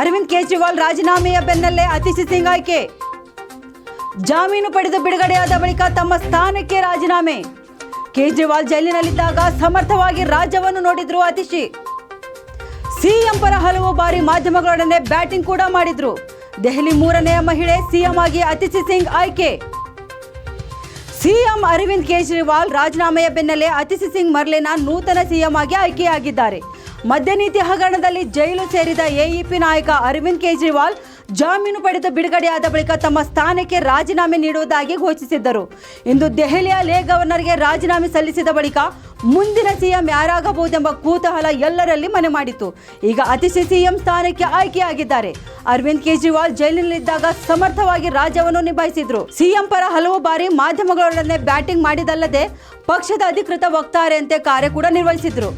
ಅರವಿಂದ್ ಕೇಜ್ರಿವಾಲ್ ರಾಜೀನಾಮೆಯ ಬೆನ್ನಲ್ಲೇ ಅತಿಶಿ ಸಿಂಗ್ ಆಯ್ಕೆ. ಜಾಮೀನು ಪಡೆದು ಬಿಡುಗಡೆಯಾದ ಬಳಿಕ ತಮ್ಮ ಸ್ಥಾನಕ್ಕೆ ರಾಜೀನಾಮೆ. ಕೇಜ್ರಿವಾಲ್ ಜೈಲಿನಲ್ಲಿದ್ದಾಗ ಸಮರ್ಥವಾಗಿ ರಾಜ್ಯವನ್ನು ನೋಡಿದ್ರು ಅತಿಶಿ ಸಿಎಂ ಪರ ಹಲವು ಬಾರಿ ಮಾಧ್ಯಮಗಳೊಡನೆ ಬ್ಯಾಟಿಂಗ್ ಕೂಡ ಮಾಡಿದ್ರು. ದೆಹಲಿ ಮೂರನೆಯ ಮಹಿಳೆ ಸಿಎಂ ಆಗಿ ಅತಿಶಿ ಸಿಂಗ್ ಆಯ್ಕೆ. ಸಿಎಂ ಅರವಿಂದ್ ಕೇಜ್ರಿವಾಲ್ ರಾಜೀನಾಮೆಯ ಬೆನ್ನಲ್ಲೇ ಅತಿಶಿ ಸಿಂಗ್ ಮರ್ಲೆನ ನೂತನ ಸಿಎಂ ಆಗಿ ಆಯ್ಕೆಯಾಗಿದ್ದಾರೆ. ಮದ್ಯ ನೀತಿ ಹಗರಣದಲ್ಲಿ ಜೈಲು ಸೇರಿದ ಎಇಪಿ ನಾಯಕ ಅರವಿಂದ್ ಕೇಜ್ರಿವಾಲ್ ಜಾಮೀನು ಪಡೆದು ಬಿಡುಗಡೆಯಾದ ಬಳಿಕ ತಮ್ಮ ಸ್ಥಾನಕ್ಕೆ ರಾಜೀನಾಮೆ ನೀಡುವುದಾಗಿ ಘೋಷಿಸಿದ್ದರು. ಇಂದು ದೆಹಲಿಯ ಲೇ ಗವರ್ನರ್ಗೆ ರಾಜೀನಾಮೆ ಸಲ್ಲಿಸಿದ ಬಳಿಕ ಮುಂದಿನ ಸಿಎಂ ಯಾರಾಗಬಹುದೆಂಬ ಕುತೂಹಲ ಎಲ್ಲರಲ್ಲಿ ಮನೆ ಮಾಡಿತು. ಈಗ ಅತಿಶಿ ಸಿಎಂ ಸ್ಥಾನಕ್ಕೆ ಆಯ್ಕೆಯಾಗಿದ್ದಾರೆ. ಅರವಿಂದ್ ಕೇಜ್ರಿವಾಲ್ ಜೈಲಿನಲ್ಲಿದ್ದಾಗ ಸಮರ್ಥವಾಗಿ ರಾಜ್ಯವನ್ನು ನಿಭಾಯಿಸಿದ್ರು. ಸಿಎಂ ಪರ ಹಲವು ಬಾರಿ ಮಾಧ್ಯಮಗಳೊಡನೆ ಬ್ಯಾಟಿಂಗ್ ಮಾಡಿದಲ್ಲದೆ ಪಕ್ಷದ ಅಧಿಕೃತ ವಕ್ತಾರೆಯಂತೆ ಕಾರ್ಯ ಕೂಡ ನಿರ್ವಹಿಸಿದ್ರು.